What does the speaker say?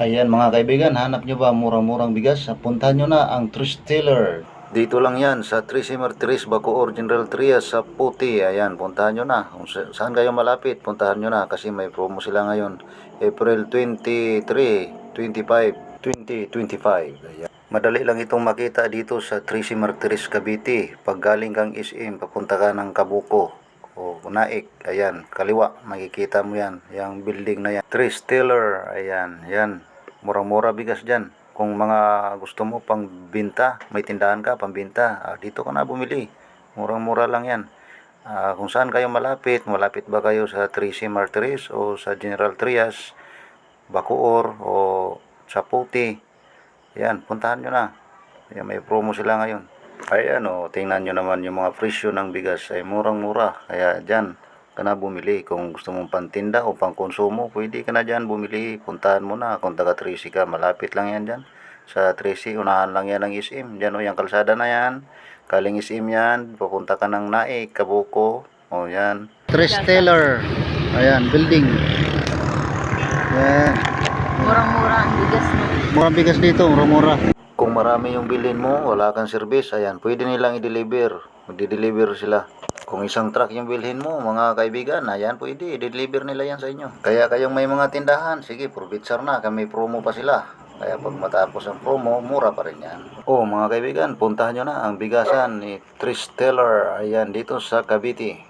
Ayan mga kaibigan, hanap nyo ba murang-murang bigas? Puntahan nyo na ang Tristeller. Dito lang yan sa Trisimmer Tris Bacoor General Trias sa Puti. Ayan, puntahan nyo na. Kung sa- saan kayo malapit, puntahan nyo na kasi may promo sila ngayon. April 23, 25, 2025. Ayan. Madali lang itong makita dito sa Trisimmer Tris Cavite. Pag galing kang SM, papunta ka ng Kabuko o Naik, ayan, kaliwa, makikita mo yan, yung building na yan. Tris Taylor, ayan, yan, murang-mura bigas dyan. Kung mga gusto mo pang binta, may tindahan ka, pang binta, ah, dito ka na bumili. Murang-mura lang yan. Ah, kung saan kayo malapit, malapit ba kayo sa Trisi Martires o sa General Trias, Bacoor o sa Puti, yan, puntahan nyo na. Yan, may promo sila ngayon. Ay ano, tingnan nyo naman yung mga presyo ng bigas ay murang-mura. Kaya dyan ka na bumili. Kung gusto mong pantinda o pang konsumo, pwede ka na dyan bumili. Puntahan mo na. Kung taga Tracy ka, malapit lang yan dyan. Sa Tracy, unahan lang yan ng SM. Dyan o, yung kalsada na yan. Kaling SM yan. Papunta ka ng Naik, Kabuko. O yan. Tres Taylor. Ayan, building. Yan. Murang-mura ang bigas no. Murang bigas dito, mura-mura. Kung marami yung bilhin mo, wala kang service, ayan, pwede nilang i-deliver. Magdi-deliver sila. Kung isang truck yung bilhin mo, mga kaibigan, ayan, pwede, i-deliver nila yan sa inyo. Kaya kayong may mga tindahan, sige, probitsar na, kami promo pa sila. Kaya pag matapos ang promo, mura pa rin yan. Oh, mga kaibigan, puntahan nyo na ang bigasan ni Tris Taylor, ayan, dito sa Cavite.